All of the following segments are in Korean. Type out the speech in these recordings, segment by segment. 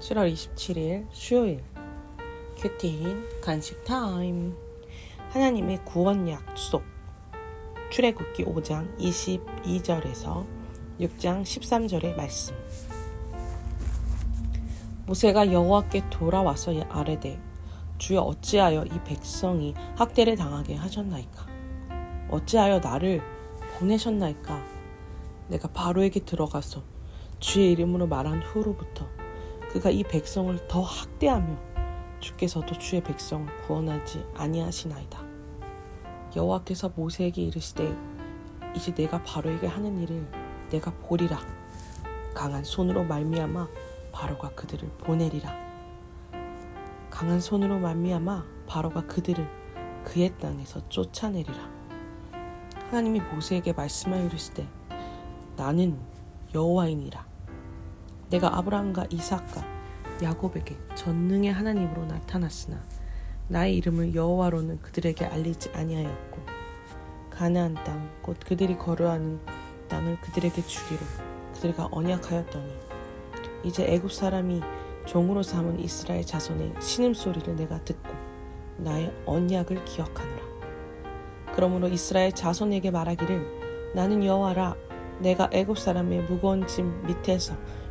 7월 27일 수요일. 큐티인 간식 타임. 하나님의 구원 약속 출애굽기 5장 22절에서 6장 13절의 말씀. 모세가 여호와께 돌아와서 아뢰되 주여 어찌하여 이 백성이 학대를 당하게 하셨나이까? 어찌하여 나를 보내셨나이까? 내가 바로에게 들어가서 주의 이름으로 말한 후로부터 그가 이 백성을 더 학대하며 주께서도 주의 백성을 구원하지 아니하시나이다. 여호와께서 모세에게 이르시되 이제 내가 바로에게 하는 일을 내가 보리라. 강한 손으로 말미암아 바로가 그들을 보내리라. 강한 손으로 말미암아 바로가 그들을 그의 땅에서 쫓아내리라. 하나님이 모세에게 말씀하여 이르시되 나는 여호와이니라. 내가 아브라함과 이삭과 야곱에게 전능의 하나님으로 나타났으나 나의 이름을 여호와로는 그들에게 알리지 아니하였고 가나안 땅 곧 그들이 거류하는 땅을 그들에게 주기로 그들과 언약하였더니 이제 애굽 사람이 종으로 삼은 이스라엘 자손의 신음 소리를 내가 듣고 나의 언약을 기억하노라. 그러므로 이스라엘 자손에게 말하기를 나는 여호와라 내가 애굽 사람의 무거운 짐 밑에서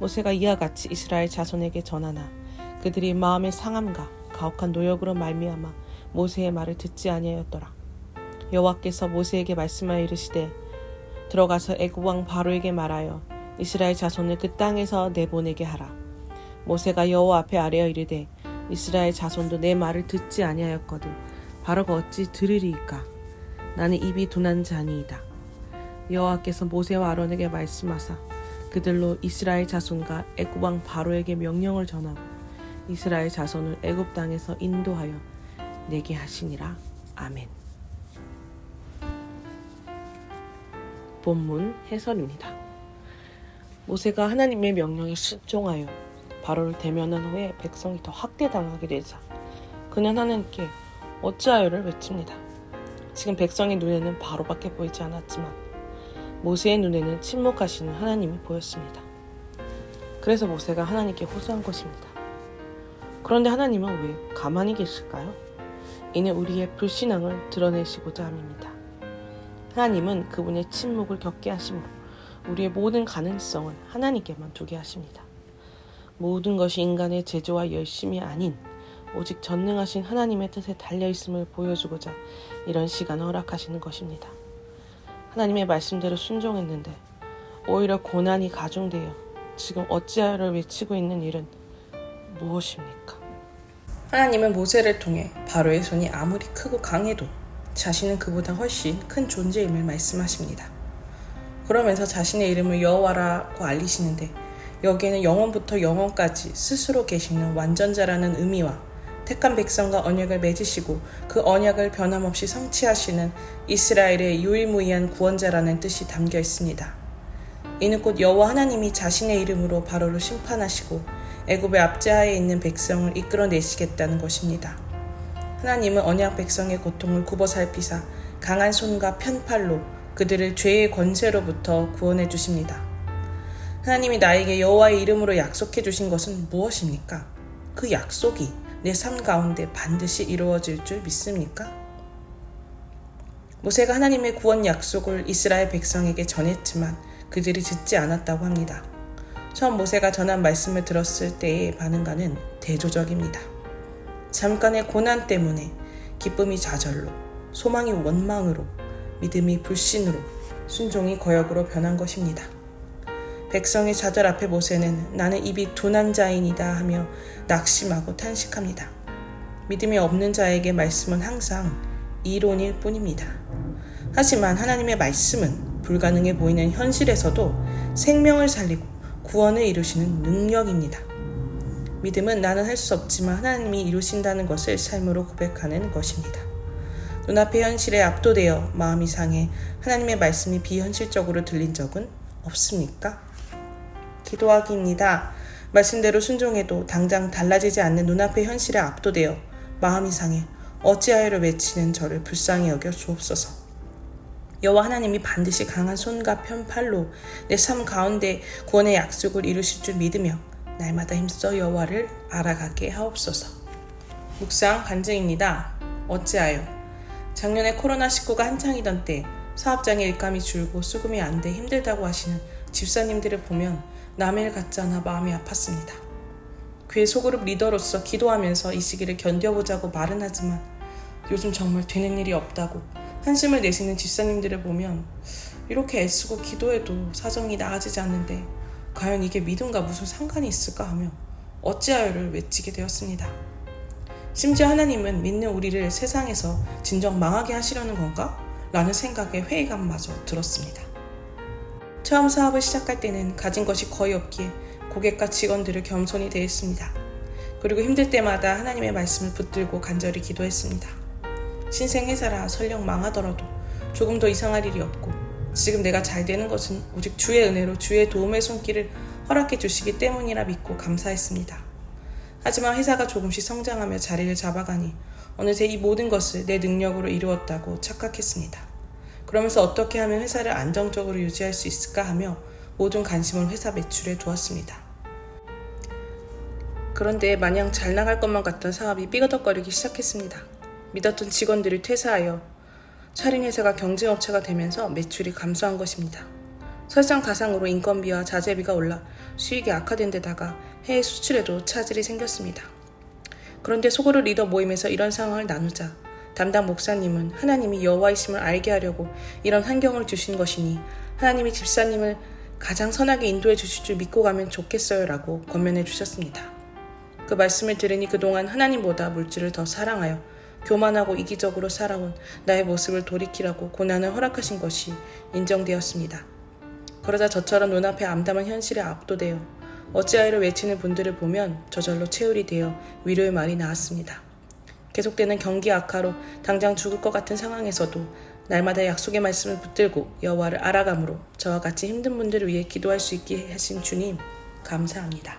모세가 이와 같이 이스라엘 자손에게 전하나 그들이 마음의 상함과 가혹한 노역으로 말미암아 모세의 말을 듣지 아니하였더라. 여호와께서 모세에게 말씀하여 이르시되 들어가서 애굽 왕 바로에게 말하여 이스라엘 자손을 그 땅에서 내보내게 하라. 모세가 여호와 앞에 아뢰어 이르되 이스라엘 자손도 내 말을 듣지 아니하였거든 바로가 어찌 들으리이까 나는 입이 둔한 자니이다. 여호와께서 모세와 아론에게 말씀하사 그들로 이스라엘 자손과 애굽 왕 바로에게 명령을 전하고 이스라엘 자손을 애굽 땅에서 인도하여 내게 하시니라. 아멘. 본문 해설입니다. 모세가 하나님의 명령에 순종하여 바로를 대면한 후에 백성이 더 학대당하게 되자 그는 하나님께 어찌하여를 외칩니다. 지금 백성의 눈에는 바로밖에 보이지 않았지만 모세의 눈에는 침묵하시는 하나님이 보였습니다. 그래서 모세가 하나님께 호소한 것입니다. 그런데 하나님은 왜 가만히 계실까요? 이는 우리의 불신앙을 드러내시고자 함입니다. 하나님은 그분의 침묵을 겪게 하심으로 우리의 모든 가능성을 하나님께만 두게 하십니다. 모든 것이 인간의 제조와 열심이 아닌 오직 전능하신 하나님의 뜻에 달려 있음을 보여주고자 이런 시간을 허락하시는 것입니다. 하나님의 말씀대로 순종했는데 오히려 고난이 가중되어 지금 어찌하여를 외치고 있는 일은 무엇입니까? 하나님은 모세를 통해 바로의 손이 아무리 크고 강해도 자신은 그보다 훨씬 큰 존재임을 말씀하십니다. 그러면서 자신의 이름을 여호와라고 알리시는데 여기에는 영원부터 영원까지 스스로 계시는 완전자라는 의미와 택한 백성과 언약을 맺으시고 그 언약을 변함없이 성취하시는 이스라엘의 유일무이한 구원자라는 뜻이 담겨 있습니다. 이는 곧 여호와 하나님이 자신의 이름으로 바로를 심판하시고 애굽의 압제하에 있는 백성을 이끌어내시겠다는 것입니다. 하나님은 언약 백성의 고통을 굽어 살피사 강한 손과 편팔로 그들을 죄의 권세로부터 구원해 주십니다. 하나님이 나에게 여호와의 이름으로 약속해 주신 것은 무엇입니까? 그 약속이 내 삶 가운데 반드시 이루어질 줄 믿습니까? 모세가 하나님의 구원 약속을 이스라엘 백성에게 전했지만 그들이 듣지 않았다고 합니다. 처음 모세가 전한 말씀을 들었을 때의 반응과는 대조적입니다. 잠깐의 고난 때문에 기쁨이 좌절로, 소망이 원망으로, 믿음이 불신으로, 순종이 거역으로 변한 것입니다. 백성의 좌절 앞에 모세는 나는 입이 둔한 자인이다 하며 낙심하고 탄식합니다. 믿음이 없는 자에게 말씀은 항상 이론일 뿐입니다. 하지만 하나님의 말씀은 불가능해 보이는 현실에서도 생명을 살리고 구원을 이루시는 능력입니다. 믿음은 나는 할 수 없지만 하나님이 이루신다는 것을 삶으로 고백하는 것입니다. 눈앞의 현실에 압도되어 마음이 상해 하나님의 말씀이 비현실적으로 들린 적은 없습니까? 기도하기입니다. 말씀대로 순종해도 당장 달라지지 않는 눈앞의 현실에 압도되어 마음이 상해 어찌하여를 외치는 저를 불쌍히 여겨 주옵소서. 여호와 하나님이 반드시 강한 손과 편팔로 내 삶 가운데 구원의 약속을 이루실 줄 믿으며 날마다 힘써 여호와를 알아가게 하옵소서. 묵상 간증입니다. 어찌하여 작년에 코로나19가 한창이던 때 사업장의 일감이 줄고 수금이 안 돼 힘들다고 하시는 집사님들을 보면 남의 일 같지 않아 마음이 아팠습니다. 교회 소그룹 리더로서 기도하면서 이 시기를 견뎌보자고 말은 하지만 요즘 정말 되는 일이 없다고 한심을 내시는 집사님들을 보면 이렇게 애쓰고 기도해도 사정이 나아지지 않는데 과연 이게 믿음과 무슨 상관이 있을까 하며 어찌하여를 외치게 되었습니다. 심지어 하나님은 믿는 우리를 세상에서 진정 망하게 하시려는 건가? 라는 생각에 회의감마저 들었습니다. 처음 사업을 시작할 때는 가진 것이 거의 없기에 고객과 직원들을 겸손히 대했습니다. 그리고 힘들 때마다 하나님의 말씀을 붙들고 간절히 기도했습니다. 신생 회사라 설령 망하더라도 조금 더 이상할 일이 없고 지금 내가 잘 되는 것은 오직 주의 은혜로 주의 도움의 손길을 허락해 주시기 때문이라 믿고 감사했습니다. 하지만 회사가 조금씩 성장하며 자리를 잡아가니 어느새 이 모든 것을 내 능력으로 이루었다고 착각했습니다. 그러면서 어떻게 하면 회사를 안정적으로 유지할 수 있을까 하며 모든 관심을 회사 매출에 두었습니다. 그런데 마냥 잘 나갈 것만 같던 사업이 삐거덕거리기 시작했습니다. 믿었던 직원들이 퇴사하여 차린 회사가 경쟁업체가 되면서 매출이 감소한 것입니다. 설상가상으로 인건비와 자재비가 올라 수익이 악화된 데다가 해외 수출에도 차질이 생겼습니다. 그런데 소그룹 리더 모임에서 이런 상황을 나누자 담당 목사님은 하나님이 여호와이심을 알게 하려고 이런 환경을 주신 것이니 하나님이 집사님을 가장 선하게 인도해 주실 줄 믿고 가면 좋겠어요라고 권면해 주셨습니다. 그 말씀을 들으니 그동안 하나님보다 물질을 더 사랑하여 교만하고 이기적으로 살아온 나의 모습을 돌이키라고 고난을 허락하신 것이 인정되었습니다. 그러자 저처럼 눈앞에 암담한 현실에 압도되어 어찌하여를 외치는 분들을 보면 저절로 체울이 되어 위로의 말이 나왔습니다. 계속되는 경기 악화로 당장 죽을 것 같은 상황에서도 날마다 약속의 말씀을 붙들고 여호와를 알아감으로 저와 같이 힘든 분들을 위해 기도할 수 있게 하신 주님 감사합니다.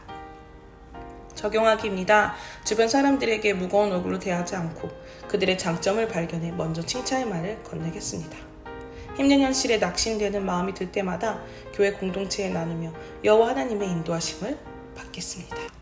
적용하기입니다. 주변 사람들에게 무거운 얼굴로 대하지 않고 그들의 장점을 발견해 먼저 칭찬의 말을 건네겠습니다. 힘든 현실에 낙심되는 마음이 들 때마다 교회 공동체에 나누며 여호와 하나님의 인도하심을 받겠습니다.